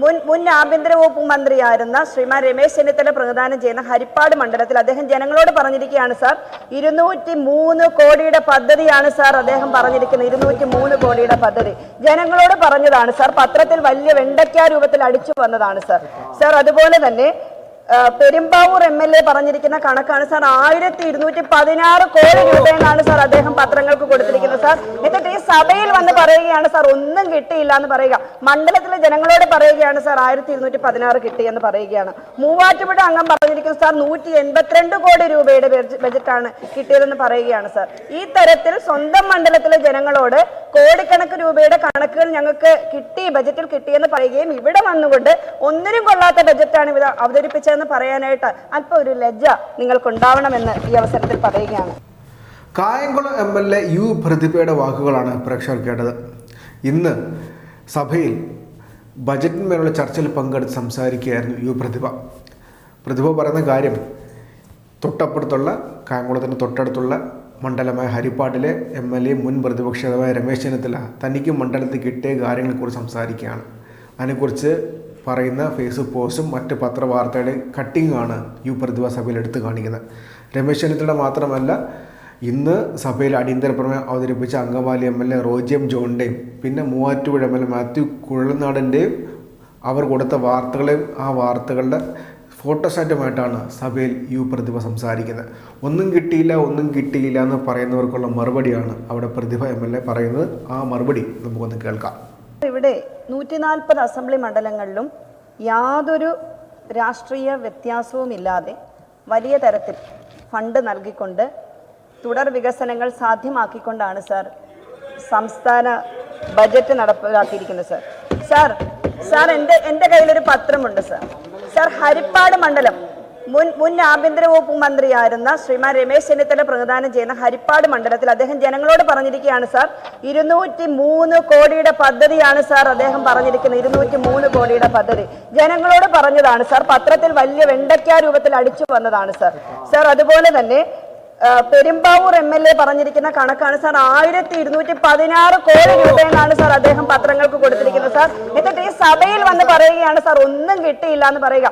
മുൻ മുൻ ആഭ്യന്തര വകുപ്പ് മന്ത്രിയായിരുന്ന ശ്രീമാൻ രമേശ് ചെന്നിത്തല പ്രദാനം ചെയ്യുന്ന ഹരിപ്പാട് മണ്ഡലത്തിൽ അദ്ദേഹം ജനങ്ങളോട് പറഞ്ഞിരിക്കുകയാണ് സാർ. ഇരുന്നൂറ്റി മൂന്ന് കോടിയുടെ പദ്ധതിയാണ് സാർ അദ്ദേഹം പറഞ്ഞിരിക്കുന്നത്. ഇരുന്നൂറ്റി മൂന്ന് കോടിയുടെ പദ്ധതി. ജനങ്ങളോട് പറഞ്ഞതാണ് സാർ പത്രത്തിൽ വലിയ വെണ്ടയ്ക്ക രൂപത്തിൽ അടിച്ചു വന്നതാണ് സാർ. സാർ അതുപോലെ തന്നെ പെരുമ്പാവൂർ എം എൽ എ പറഞ്ഞിരിക്കുന്ന കണക്കാണ് സാർ. ആയിരത്തി ഇരുന്നൂറ്റി പതിനാറ് കോടി രൂപയെന്നാണ് സാർ അദ്ദേഹം പത്രങ്ങൾക്ക് കൊടുത്തിരിക്കുന്നത് സാർ. എന്നിട്ട് ഈ സഭയിൽ വന്ന് പറയുകയാണ് സാർ ഒന്നും കിട്ടിയില്ല എന്ന് പറയുക. മണ്ഡലത്തിലെ ജനങ്ങളോട് പറയുകയാണ് സാർ ആയിരത്തി ഇരുന്നൂറ്റി പതിനാറ് കിട്ടിയെന്ന് പറയുകയാണ്. മൂവാറ്റുപുഴ അംഗം പറഞ്ഞിരിക്കുന്നു സാർ നൂറ്റി എൺപത്തിരണ്ട് കോടി രൂപയുടെ ബജറ്റാണ് കിട്ടിയതെന്ന് പറയുകയാണ് സാർ. ഈ തരത്തിൽ സ്വന്തം മണ്ഡലത്തിലെ ജനങ്ങളോട് കോടിക്കണക്ക് രൂപയുടെ കണക്കുകൾ ഞങ്ങൾക്ക് കിട്ടി ബജറ്റിൽ കിട്ടിയെന്ന് പറയുകയും ഇവിടെ വന്നുകൊണ്ട് ഒന്നിനും കൊള്ളാത്ത ബജറ്റാണ് ഇവർ അവതരിപ്പിച്ചതെന്ന് പറയാനായിട്ട് അല്പം ഒരു ലജ്ജ നിങ്ങൾക്കുണ്ടാവണമെന്ന് ഈ അവസരത്തിൽ പറയുകയാണ്. Kayamkulam M L A U പ്രതിഭയുടെ വാക്കുകളാണ് പ്രേക്ഷകർ കേട്ടത്. ഇന്ന് സഭയിൽ ബജറ്റിന്മേലുള്ള ചർച്ചയിൽ പങ്കെടുത്ത് സംസാരിക്കുകയായിരുന്നു യു പ്രതിഭ. പ്രതിഭ പറയുന്ന കാര്യം തൊട്ടപ്പുറത്തുള്ള കായംകുളത്തിന് തൊട്ടടുത്തുള്ള മണ്ഡലമായ ഹരിപ്പാട്ടിലെ എം എൽ എ മുൻ പ്രതിപക്ഷ നേതാവായ രമേശ് ചെന്നിത്തല തനിക്ക് മണ്ഡലത്തിൽ കിട്ടിയ കാര്യങ്ങളെക്കുറിച്ച് സംസാരിക്കുകയാണ്. അതിനെക്കുറിച്ച് പറയുന്ന ഫേസ്ബുക്ക് പോസ്റ്റും മറ്റ് പത്രവാർത്തയുടെ കട്ടിങ്ങാണ് യു പ്രതിഭാ സഭയിൽ എടുത്തു കാണിക്കുന്നത്. രമേശ് ചെന്നിത്തല മാത്രമല്ല ഇന്ന് സഭയിൽ അടിയന്തര പ്രമേയം അവതരിപ്പിച്ച അങ്കമാലി എം എൽ എ റോജിയം ജോണിന്റെയും പിന്നെ Muvattupuzha M L A Mathew കുഴൽനാടന്റെയും അവർ കൊടുത്ത വാർത്തകളെയും ആ വാർത്തകളുടെ ഫോട്ടോസ്റ്റാറ്റുമായിട്ടാണ് സഭയിൽ യു പ്രതിഭ സംസാരിക്കുന്നത്. ഒന്നും കിട്ടിയില്ല ഒന്നും കിട്ടിയില്ല എന്ന് പറയുന്നവർക്കുള്ള മറുപടിയാണ് അവിടെ പ്രതിഭ എം എൽ എ പറയുന്നത്. ആ മറുപടി നമുക്കൊന്ന് കേൾക്കാം. ഇവിടെ നൂറ്റി നാൽപ്പത് അസംബ്ലി മണ്ഡലങ്ങളിലും യാതൊരു രാഷ്ട്രീയ വ്യത്യാസവുമില്ലാതെ വലിയ തരത്തിൽ ഫണ്ട് നൽകിക്കൊണ്ട് തുടർ വികസനങ്ങൾ സാധ്യമാക്കിക്കൊണ്ടാണ് സാർ സംസ്ഥാന ബജറ്റ് നടപ്പിലാക്കിയിരിക്കുന്നത് സാർ. സാർ സാർ എന്റെ എന്റെ കയ്യിലൊരു പത്രമുണ്ട് സാർ. സാർ ഹരിപ്പാട് മണ്ഡലം മുൻ മുൻ ആഭ്യന്തര വകുപ്പ് മന്ത്രിയായിരുന്ന ശ്രീമാൻ രമേശ് ചെന്നിത്തല പ്രദാനം ചെയ്യുന്ന ഹരിപ്പാട് മണ്ഡലത്തിൽ അദ്ദേഹം ജനങ്ങളോട് പറഞ്ഞിരിക്കുകയാണ് സാർ. ഇരുന്നൂറ്റി മൂന്ന് കോടിയുടെ പദ്ധതിയാണ് സാർ അദ്ദേഹം പറഞ്ഞിരിക്കുന്നത്. ഇരുന്നൂറ്റി മൂന്ന് കോടിയുടെ പദ്ധതി. ജനങ്ങളോട് പറഞ്ഞതാണ് സാർ. പത്രത്തിൽ വലിയ വെണ്ടയ്ക്ക രൂപത്തിൽ അടിച്ചു വന്നതാണ് സാർ. സാർ അതുപോലെ തന്നെ പെരുമ്പാവൂർ എം എൽ എ പറഞ്ഞിരിക്കുന്ന കണക്കാണ് സാർ. ആയിരത്തി ഇരുന്നൂറ്റി പതിനാറ് കോടി രൂപയെന്നാണ് സാർ അദ്ദേഹം പത്രങ്ങൾക്ക് കൊടുത്തിരിക്കുന്നത് സാർ. എന്നിട്ട് ഈ സഭയിൽ വന്ന് പറയുകയാണ് സാർ ഒന്നും കിട്ടിയില്ല എന്ന് പറയുക.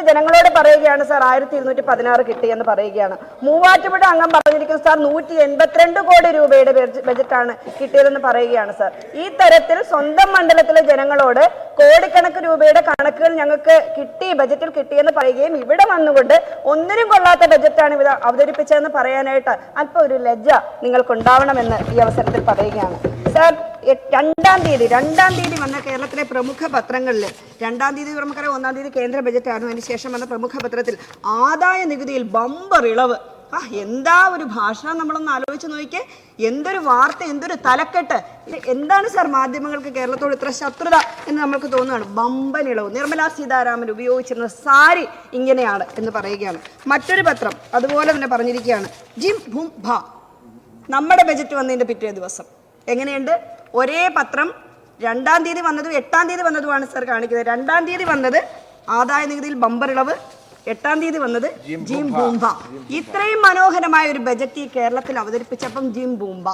മണ്ഡലത്തിലെ ജനങ്ങളോട് പറയുകയാണ് സാർ ആയിരത്തി ഇരുന്നൂറ്റി പതിനാറ് കിട്ടിയെന്ന് പറയുകയാണ്. മൂവാറ്റുപുഴ അംഗം പറഞ്ഞിരിക്കുന്നു സാർ നൂറ്റി എൺപത്തിരണ്ട് കോടി രൂപയുടെ ബജറ്റാണ് കിട്ടിയതെന്ന് പറയുകയാണ് സാർ. ഈ തരത്തിൽ സ്വന്തം മണ്ഡലത്തിലെ ജനങ്ങളോട് കോടിക്കണക്ക് രൂപയുടെ കണക്കുകൾ ഞങ്ങൾക്ക് കിട്ടി ബജറ്റിൽ കിട്ടിയെന്ന് പറയുകയും ഇവിടെ വന്നുകൊണ്ട് ഒന്നിനും കൊള്ളാത്ത ബജറ്റാണ് ഇവർ അവതരിപ്പിച്ചതെന്ന് പറയാനായിട്ട് അല്പം ഒരു ലജ്ജ നിങ്ങൾക്കുണ്ടാവണമെന്ന് ഈ അവസരത്തിൽ പറയുകയാണ്. സാർ രണ്ടാം തീയതി രണ്ടാം തീയതി വന്ന കേരളത്തിലെ പ്രമുഖ പത്രങ്ങളിൽ രണ്ടാം തീയതി നമുക്കറിയാം ഒന്നാം തീയതി കേന്ദ്ര ബജറ്റായിരുന്നു അതിന് ശേഷം വന്ന പ്രമുഖ പത്രത്തിൽ ആദായ നികുതിയിൽ ബമ്പർ ഇളവ്. ആ എന്താ ഒരു ഭാഷ? നമ്മളൊന്ന് ആലോചിച്ച് നോക്കിയേ എന്തൊരു വാർത്ത എന്തൊരു തലക്കെട്ട്. എന്താണ് സാർ മാധ്യമങ്ങൾക്ക് കേരളത്തോട് ഇത്ര ശത്രുത എന്ന് നമുക്ക് തോന്നുകയാണ്? ബമ്പൻ ഇളവ്. നിർമ്മലാ സീതാരാമൻ ഉപയോഗിച്ചിരുന്ന സാരി ഇങ്ങനെയാണ് എന്ന് പറയുകയാണ്. മറ്റൊരു പത്രം അതുപോലെ തന്നെ പറഞ്ഞിരിക്കുകയാണ്. ജിം ഭും ഭ. നമ്മുടെ ബജറ്റ് വന്നതിന്റെ പിറ്റേ ദിവസം. എങ്ങനെയുണ്ട്? ഒരേ പത്രം രണ്ടാം തീയതി വന്നതും എട്ടാം തീയതി വന്നതുമാണ് സാർ കാണിക്കുന്നത്. രണ്ടാം തീയതി വന്നത് ആദായ നികുതിയിൽ ബമ്പർ ഇളവ് എട്ടാം തീയതി വന്നത് ജിം ബൂംബ. ഇത്രയും മനോഹരമായ ഒരു ബജറ്റ് ഈ കേരളത്തിൽ അവതരിപ്പിച്ചപ്പം ജിം ബൂംബ.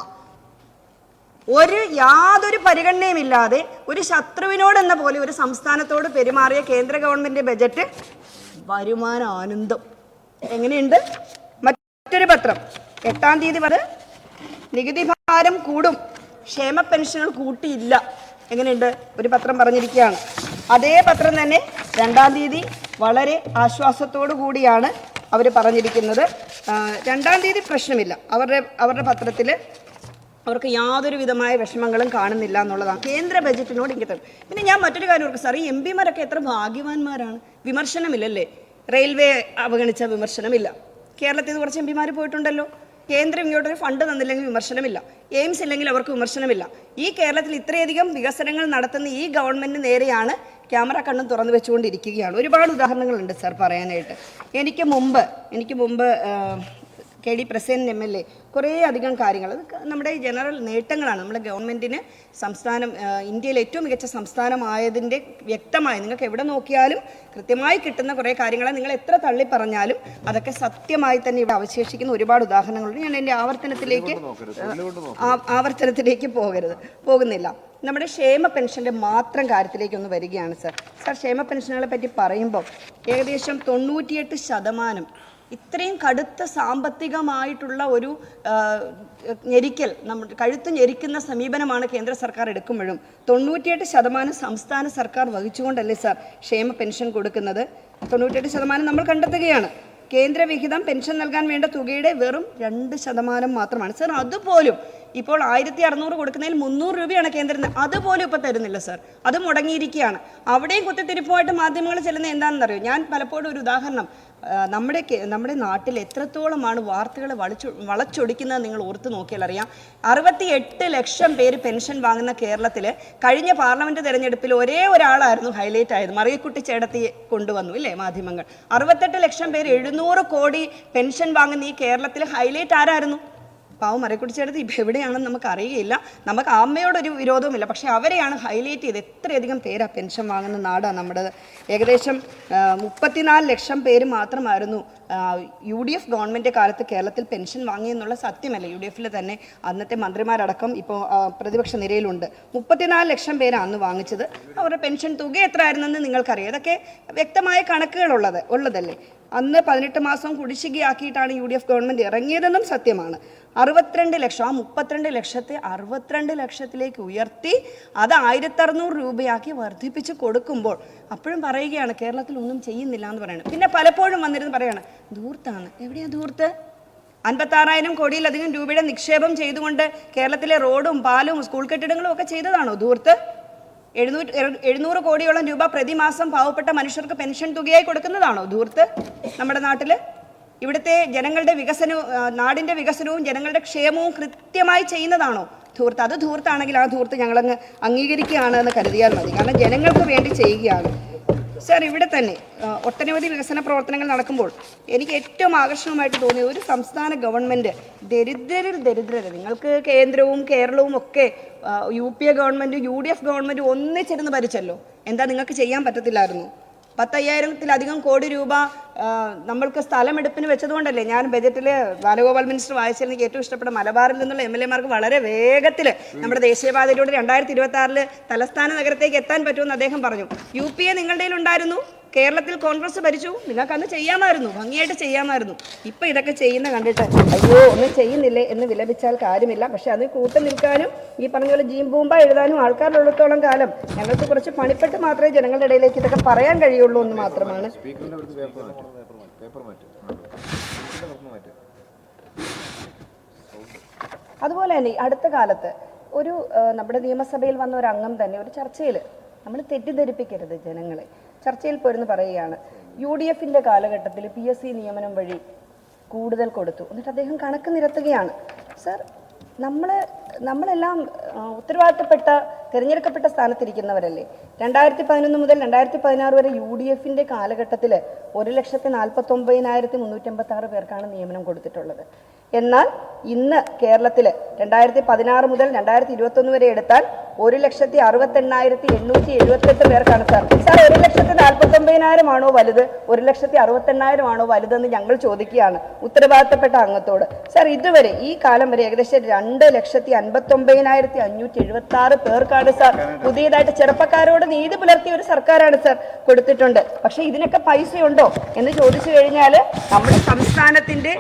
ഒരു യാതൊരു പരിഗണനയും ഇല്ലാതെ ഒരു ശത്രുവിനോടെന്ന പോലെ ഒരു സംസ്ഥാനത്തോട് പെരുമാറിയ കേന്ദ്ര ഗവൺമെന്റ് ബജറ്റ് വരുമാന ആനന്ദം. എങ്ങനെയുണ്ട്? മറ്റൊരു പത്രം. എട്ടാം തീയതി വരെ നികുതി ഭാരം കൂടും. ക്ഷേമ പെൻഷനുകൾ കൂട്ടിയില്ല. എങ്ങനെയുണ്ട്? ഒരു പത്രം പറഞ്ഞിരിക്കുകയാണ്. അതേ പത്രം തന്നെ രണ്ടാം തീയതി വളരെ ആശ്വാസത്തോടു കൂടിയാണ് അവർ പറഞ്ഞിരിക്കുന്നത്. രണ്ടാം തീയതി പ്രശ്നമില്ല. അവരുടെ അവരുടെ പത്രത്തിൽ അവർക്ക് യാതൊരു വിധമായ വിഷമങ്ങളും കാണുന്നില്ല എന്നുള്ളതാണ്. കേന്ദ്ര ബജറ്റിനോട് ഇങ്ങനെ പിന്നെ ഞാൻ മറ്റൊരു കാര്യം ഓർക്കും. സാർ ഈ എം പിമാരൊക്കെ എത്ര ഭാഗ്യവാന്മാരാണ്. വിമർശനമില്ലല്ലേ? റെയിൽവേ അവഗണിച്ച വിമർശനമില്ല. കേരളത്തിൽ കുറച്ച് എം പിമാർ പോയിട്ടുണ്ടല്ലോ. കേന്ദ്രം ഇങ്ങോട്ടൊരു ഫണ്ട് തന്നില്ലെങ്കിൽ വിമർശനമില്ല. എയിംസ് ഇല്ലെങ്കിൽ അവർക്ക് വിമർശനമില്ല. ഈ കേരളത്തിൽ ഇത്രയധികം വികസനങ്ങൾ നടത്തുന്ന ഈ ഗവൺമെന്റ് നേരെയാണ് ക്യാമറ കണ്ണും തുറന്നു വെച്ചുകൊണ്ടിരിക്കുകയാണ്. ഒരുപാട് ഉദാഹരണങ്ങളുണ്ട് സാർ പറയാനായിട്ട്. എനിക്ക് മുമ്പ് എനിക്ക് മുമ്പ് K D Prasenan M L A കുറേ അധികം കാര്യങ്ങൾ. അത് നമ്മുടെ ഈ ജനറൽ നേട്ടങ്ങളാണ്. നമ്മുടെ ഗവൺമെന്റിന് സംസ്ഥാനം ഇന്ത്യയിലെ ഏറ്റവും മികച്ച സംസ്ഥാനമായതിന്റെ വ്യക്തമായി നിങ്ങൾക്ക് എവിടെ നോക്കിയാലും കൃത്യമായി കിട്ടുന്ന കുറേ കാര്യങ്ങളെ നിങ്ങൾ എത്ര തള്ളി പറഞ്ഞാലും അതൊക്കെ സത്യമായി തന്നെ ഇവിടെ അവശേഷിക്കുന്ന ഒരുപാട് ഉദാഹരണങ്ങളുണ്ട്. ഞാൻ എന്റെ ആവർത്തനത്തിലേക്ക് ആവർത്തനത്തിലേക്ക് പോകരുത്. പോകുന്നില്ല. നമ്മുടെ ക്ഷേമ പെൻഷന്റെ മാത്രം കാര്യത്തിലേക്ക് ഒന്ന് വരികയാണ് സർ. സർ ക്ഷേമ പെൻഷനുകളെ പറ്റി പറയുമ്പോൾ ഏകദേശം തൊണ്ണൂറ്റിയെട്ട് ശതമാനം ഇത്രയും കടുത്ത സാമ്പത്തികമായിട്ടുള്ള ഒരു ഞെരിക്കൽ നമ്മൾ കഴുത്ത് ഞെരിക്കുന്ന സമീപനമാണ് കേന്ദ്ര സർക്കാർ എടുക്കുമ്പോഴും. തൊണ്ണൂറ്റിയെട്ട് ശതമാനം സംസ്ഥാന സർക്കാർ വഹിച്ചുകൊണ്ടല്ലേ സാർ ക്ഷേമ പെൻഷൻ കൊടുക്കുന്നത്? തൊണ്ണൂറ്റിയെട്ട് ശതമാനം നമ്മൾ കണ്ടെത്തുകയാണ്. കേന്ദ്രവിഹിതം പെൻഷൻ നൽകാൻ വേണ്ട തുകയുടെ വെറും രണ്ട് ശതമാനം മാത്രമാണ്. സാർ അതുപോലും ഇപ്പോൾ ആയിരത്തി അറുന്നൂറ് കൊടുക്കുന്നതിൽ മുന്നൂറ് രൂപയാണ് കേന്ദ്രം അതുപോലെ ഇപ്പോൾ തരുന്നില്ല സർ. അത് മുടങ്ങിയിരിക്കുകയാണ്. അവിടെയും കുത്തിത്തിരിപ്പുമായിട്ട് മാധ്യമങ്ങൾ ചെല്ലുന്നത് എന്താണെന്നറിയോ? ഞാൻ പലപ്പോഴും ഒരു ഉദാഹരണം നമ്മുടെ നമ്മുടെ നാട്ടിൽ എത്രത്തോളമാണ് വാർത്തകൾ വളച്ചു വളച്ചൊടിക്കുന്നത് നിങ്ങൾ ഓർത്ത് നോക്കിയാൽ അറിയാം. അറുപത്തി എട്ട് ലക്ഷം പേര് പെൻഷൻ വാങ്ങുന്ന കേരളത്തിൽ കഴിഞ്ഞ പാർലമെന്റ് തെരഞ്ഞെടുപ്പിൽ ഒരേ ഒരാളായിരുന്നു ഹൈലൈറ്റ് ആയത്. മറിയക്കുട്ടി ചേടത്തി കൊണ്ടുവന്നു ഇല്ലേ മാധ്യമങ്ങൾ. അറുപത്തെട്ട് ലക്ഷം പേര് എഴുന്നൂറ് കോടി പെൻഷൻ വാങ്ങുന്ന ഈ കേരളത്തിൽ ഹൈലൈറ്റ് ആരായിരുന്നു? പാവം മരക്കുടിച്ചെടുത്ത് ഇപ്പം എവിടെയാണെന്ന് നമുക്ക് അറിയില്ല നമുക്ക് അമ്മയോടൊരു വിരോധവുമില്ല. പക്ഷേ അവരെയാണ് ഹൈലൈറ്റ് ചെയ്ത് എത്രയധികം പേരാ പെൻഷൻ വാങ്ങുന്ന നാടാണ് നമ്മുടെ ഏകദേശം മുപ്പത്തിനാല് ലക്ഷം പേര് മാത്രമായിരുന്നു യു ഡി എഫ് ഗവൺമെന്റ് കാലത്ത് കേരളത്തിൽ പെൻഷൻ വാങ്ങിയെന്നുള്ള സത്യമല്ല? യു ഡി എഫിൽ തന്നെ അന്നത്തെ മന്ത്രിമാരടക്കം ഇപ്പോൾ പ്രതിപക്ഷ നിരയിലുണ്ട്. മുപ്പത്തിനാല് ലക്ഷം പേരാണ് അന്ന് വാങ്ങിച്ചത്. അവരുടെ പെൻഷൻ തുക എത്ര ആയിരുന്നെന്ന് നിങ്ങൾക്കറിയാം. ഇതൊക്കെ വ്യക്തമായ കണക്കുകളുള്ളത് ഉള്ളതല്ലേ? അന്ന് പതിനെട്ട് മാസം കുടിശ്ശികയാക്കിയിട്ടാണ് യു ഡി എഫ് ഗവൺമെന്റ് ഇറങ്ങിയതെന്നും സത്യമാണ്. അറുപത്തിരണ്ട് ലക്ഷം ആ മുപ്പത്തിരണ്ട് ലക്ഷത്തെ അറുപത്തിരണ്ട് ലക്ഷത്തിലേക്ക് ഉയർത്തി അത് ആയിരത്തി അറുന്നൂറ് രൂപയാക്കി വർദ്ധിപ്പിച്ച് കൊടുക്കുമ്പോൾ അപ്പോഴും പറയുകയാണ് കേരളത്തിൽ ഒന്നും ചെയ്യുന്നില്ല എന്ന് പറയുന്നത് പിന്നെ പലപ്പോഴും വന്നിരുന്ന് പറയാണ് ധൂർത്താണ് എവിടെയാ ധൂർത്ത്? അൻപത്താറായിരം കോടിയിലധികം രൂപയുടെ നിക്ഷേപം ചെയ്തുകൊണ്ട് കേരളത്തിലെ റോഡും പാലും സ്കൂൾ കെട്ടിടങ്ങളും ഒക്കെ ചെയ്തതാണോ ധൂർത്ത്? എഴുന്നൂറ്റി എഴുന്നൂറ് കോടിയോളം രൂപ പ്രതിമാസം പാവപ്പെട്ട മനുഷ്യർക്ക് പെൻഷൻ തുകയായി കൊടുക്കുന്നതാണോ ധൂർത്ത് നമ്മുടെ നാട്ടിൽ ഇവിടുത്തെ ജനങ്ങളുടെ വികസനവും നാടിന്റെ വികസനവും ജനങ്ങളുടെ ക്ഷേമവും കൃത്യമായി ചെയ്യുന്നതാണോ ധൂർത്ത്? അത് ധൂർത്താണെങ്കിൽ ആ ധൂർത്ത് ഞങ്ങളങ്ങ് അംഗീകരിക്കുകയാണ് എന്ന് കരുതിയാൽ മതി. കാരണം ജനങ്ങൾക്ക് വേണ്ടി ചെയ്യുകയാണ്. സർ ഇവിടെ തന്നെ ഒട്ടനവധി വികസന പ്രവർത്തനങ്ങൾ നടക്കുമ്പോൾ എനിക്ക് ഏറ്റവും ആകർഷണമായിട്ട് തോന്നിയ ഒരു സംസ്ഥാന ഗവൺമെന്റ് ദരിദ്രരിൽ ദരിദ്രര് നിങ്ങൾക്ക് കേന്ദ്രവും കേരളവും ഒക്കെ U P A government U D F government ഒന്നിച്ചിരുന്ന് ഭരിച്ചല്ലോ. എന്താ നിങ്ങൾക്ക് ചെയ്യാൻ പറ്റത്തില്ലായിരുന്നു? പത്തയ്യായിരത്തിലധികം കോടി രൂപ നമ്മൾക്ക് സ്ഥലമെടുപ്പിന് വെച്ചതുകൊണ്ടല്ലേ ഞാൻ ബജറ്റിൽ ബാലഗോപാൽ മിനിസ്റ്റർ വായിച്ചതിൽ എനിക്ക് ഏറ്റവും ഇഷ്ടപ്പെട്ട മലബാറിൽ നിന്നുള്ള എം എൽ എമാർക്ക് വളരെ വേഗത്തിൽ നമ്മുടെ ദേശീയപാതയിലൂടെ രണ്ടായിരത്തി ഇരുപത്തി ആറിൽ തലസ്ഥാന നഗരത്തേക്ക് എത്താൻ പറ്റുമെന്ന് അദ്ദേഹം പറഞ്ഞു. യു പി എ നിങ്ങളുടെ ഉണ്ടായിരുന്നു കേരളത്തിൽ കോൺഗ്രസ് ഭരിച്ചു. നിങ്ങൾക്ക് അന്ന് ചെയ്യാമായിരുന്നു. ഭംഗിയായിട്ട് ചെയ്യാമായിരുന്നു. ഇപ്പൊ ഇതൊക്കെ ചെയ്യുന്ന കണ്ടിട്ട് അയ്യോ ഒന്നും ചെയ്യുന്നില്ലേ എന്ന് വിലപിച്ചാൽ കാര്യമില്ല. പക്ഷെ അത് കൂട്ടു നിൽക്കാനും ഈ പറഞ്ഞ പോലെ ജീം ബൂമ്പ എഴുതാനും ആൾക്കാരുള്ളിടത്തോളം കാലം ഞങ്ങൾക്ക് കുറച്ച് പണിപ്പെട്ട് മാത്രമേ ജനങ്ങളുടെ ഇടയിലേക്ക് ഇതൊക്കെ പറയാൻ കഴിയുള്ളൂ എന്ന് മാത്രമാണ്. അതുപോലെ തന്നെ അടുത്ത കാലത്ത് ഒരു നമ്മുടെ നിയമസഭയിൽ വന്ന ഒരു അംഗം തന്നെ ഒരു ചർച്ചയിൽ നമ്മൾ തെറ്റിദ്ധരിപ്പിക്കരുത് ജനങ്ങളെ. ചർച്ചയിൽ പോരുന്നു പറയുകയാണ്. യു ഡി എഫിന്റെ കാലഘട്ടത്തിൽ പി എസ് സി നിയമനം വഴി കൂടുതൽ കൊടുത്തു. എന്നിട്ട് അദ്ദേഹം കണക്ക് നിരത്തുകയാണ്. സർ നമ്മൾ നമ്മളെല്ലാം ഉത്തരവാദിത്തപ്പെട്ട തിരഞ്ഞെടുക്കപ്പെട്ട സ്ഥാനത്തിരിക്കുന്നവരല്ലേ? രണ്ടായിരത്തി പതിനൊന്ന് മുതൽ രണ്ടായിരത്തി പതിനാറ് വരെ യു ഡി എഫിന്റെ കാലഘട്ടത്തിൽ ഒരു ലക്ഷത്തി നാൽപ്പത്തൊമ്പതിനായിരത്തി മുന്നൂറ്റമ്പത്തി ആറ് പേർക്കാണ് നിയമനം കൊടുത്തിട്ടുള്ളത്. എന്നാൽ ഇന്ന് കേരളത്തിൽ രണ്ടായിരത്തി പതിനാറ് മുതൽ രണ്ടായിരത്തി ഇരുപത്തൊന്ന് വരെ എടുത്താൽ ഒരു ലക്ഷത്തി അറുപത്തെണ്ണായിരത്തി എണ്ണൂറ്റി എഴുപത്തെട്ട് പേർക്കാണ് സാർ സാർ ഒരു ലക്ഷത്തി നാൽപ്പത്തൊമ്പതിനായിരം ആണോ വലുത്? ഒരു ലക്ഷത്തി അറുപത്തെണ്ണായിരം ആണോ വലുതെന്ന് ഞങ്ങൾ ചോദിക്കുകയാണ് ഉത്തരവാദിത്തപ്പെട്ട അംഗത്തോട്. സാർ ഇതുവരെ ഈ കാലം വരെ ഏകദേശം രണ്ട് ലക്ഷത്തി അൻപത്തൊമ്പതിനായിരത്തി അഞ്ഞൂറ്റി എഴുപത്തി ആറ് പേർക്കാണ് സാർ. പുതിയതായിട്ട് ചെറുപ്പക്കാരോട് നീതി പുലർത്തിയ ഒരു സർക്കാരാണ് സാർ കൊടുത്തിട്ടുണ്ട്. പക്ഷെ ഇതിനൊക്കെ പൈസയുണ്ടോ എന്ന് ചോദിച്ചു കഴിഞ്ഞാൽ നമ്മുടെ സംസ്ഥാനത്തിന്റെ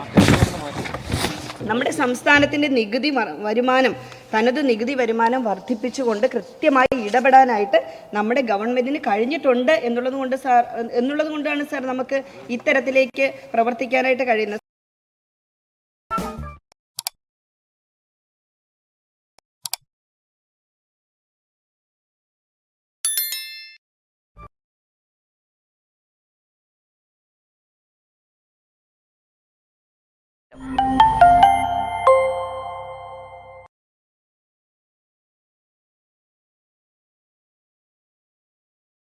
നമ്മുടെ സംസ്ഥാനത്തിന്റെ നികുതി വരുമാനം തനത് നികുതി വരുമാനം വർദ്ധിപ്പിച്ചുകൊണ്ട് കൃത്യമായി ഇടപെടാനായിട്ട് നമ്മുടെ ഗവൺമെന്റിന് കഴിഞ്ഞിട്ടുണ്ട് എന്നുള്ളത് കൊണ്ട് സാർ എന്നുള്ളത് കൊണ്ടാണ് സാർ നമുക്ക് ഇത്തരത്തിലേക്ക് പ്രവർത്തിക്കാനായിട്ട് കഴിയുന്നത്.